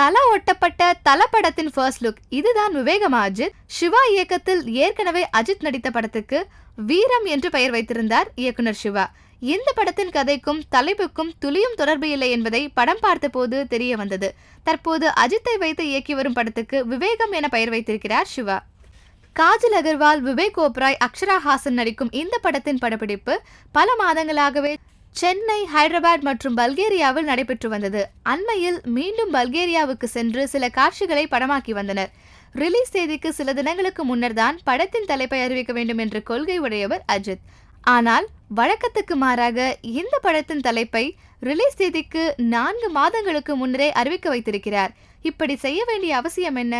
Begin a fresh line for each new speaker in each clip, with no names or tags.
தலை ஒட்டப்பட்ட தல படத்தின் ஃபர்ஸ்ட் லுக் இதுதான் விவேகமா அஜித் சிவா இயக்கத்தில் ஏற்கனவே அஜித் நடித்த படத்துக்கு வீரம் என்று பெயர் வைத்திருந்தார் இயக்குனர் சிவா. இந்த படத்தின் கதைக்கும் தலைப்புக்கும் துளியும் தொடர்பு இல்லை என்பதை படம் பார்த்தபோது தெரிய வந்தது. தற்போது அஜித்தை வைத்து இயக்கி வரும் படத்துக்கு விவேகம் என பெயர் வைத்திருக்கிறார் சிவா. காஜல் அகர்வால் விவேக் ஓப்ராய் அக்ஷரா ஹாசன் நடிக்கும் இந்த படத்தின் படப்பிடிப்பு பல மாதங்களாகவே சென்னை ஹைதராபாத் மற்றும் பல்கேரியாவில் நடைபெற்று வந்தது. அண்மையில் மீண்டும் பல்கேரியாவுக்கு சென்று சில காட்சிகளை படமாக்கி வந்தனர். ரிலீஸ் தேதிக்கு சில தினங்களுக்கு முன்னர் தான் படத்தின் தலைப்பை அறிவிக்க வேண்டும் என்ற கொள்கை உடையவர் அஜித். ஆனால் வழக்கத்துக்கு மாறாக இந்த படத்தின் தலைப்பை ரிலீஸ் தேதிக்கு நான்கு மாதங்களுக்கு முன்னரே அறிவிக்க வைத்திருக்கிறார். இப்படி செய்ய வேண்டிய அவசியம் என்ன?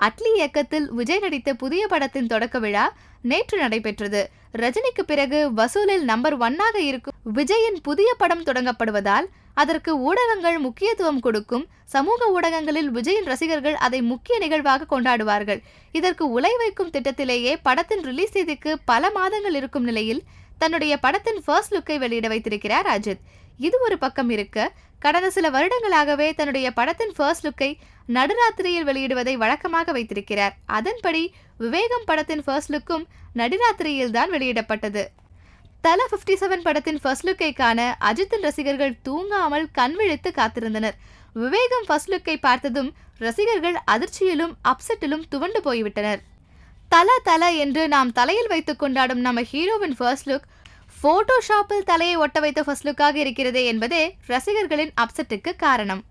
அட்லி இயக்கத்தில் விஜய் நடித்த புதிய படத்தின் தொடக்க விழா நேற்று நடைபெற்றது. ரஜினிக்கு பிறகு வசூலில் நம்பர் ஒன்னாக இருக்கும் விஜயின் புதிய படம் தொடங்கப்படுவதால் அதற்கு ஊடகங்கள் முக்கியத்துவம் கொடுக்கும். சமூக ஊடகங்களில் விஜயின் ரசிகர்கள் அதை முக்கிய நிகழ்வாக கொண்டாடுவார்கள். இதற்கு உலை வைக்கும் திட்டத்திலேயே படத்தின் ரிலீஸ் தேதிக்கு பல மாதங்கள் இருக்கும் நிலையில் தன்னுடைய படத்தின் ஃபர்ஸ்ட் லுக்கை வெளியிட வைத்திருக்கிறார் அஜித். இது ஒரு பக்கம் இருக்க கடந்த சில வருடங்களாகவே தன்னுடைய படத்தின் ஃபர்ஸ்ட் லுக்கை நடுராத்திரியில் வெளியிடுவதை வழக்கமாக வைத்திருக்கிறார். அதன்படி விவேகம் படத்தின் ஃபர்ஸ்ட் லுக்கும் நடுராத்திரியில் தான் வெளியிடப்பட்டது. தல 57 செவன் படத்தின் ஃபர்ஸ்ட் லுக்கை காண அஜித்தின் ரசிகர்கள் தூங்காமல் கண்விழித்து காத்திருந்தனர். விவேகம் ஃபர்ஸ்ட் லுக்கை பார்த்ததும் ரசிகர்கள் அதிர்ச்சியிலும் அப்செட்டிலும் துவண்டு போய்விட்டனர். தல தல என்று நாம் தலையில் வைத்துக் கொண்டாடும் நம்ம ஹீரோவின் ஃபர்ஸ்ட் லுக் ஃபோட்டோஷாப்பில் தலையை ஒட்ட வைத்த ஃபர்ஸ்ட் லுக்காக இருக்கிறதே என்பதே ரசிகர்களின் அப்செட்டுக்கு காரணம்.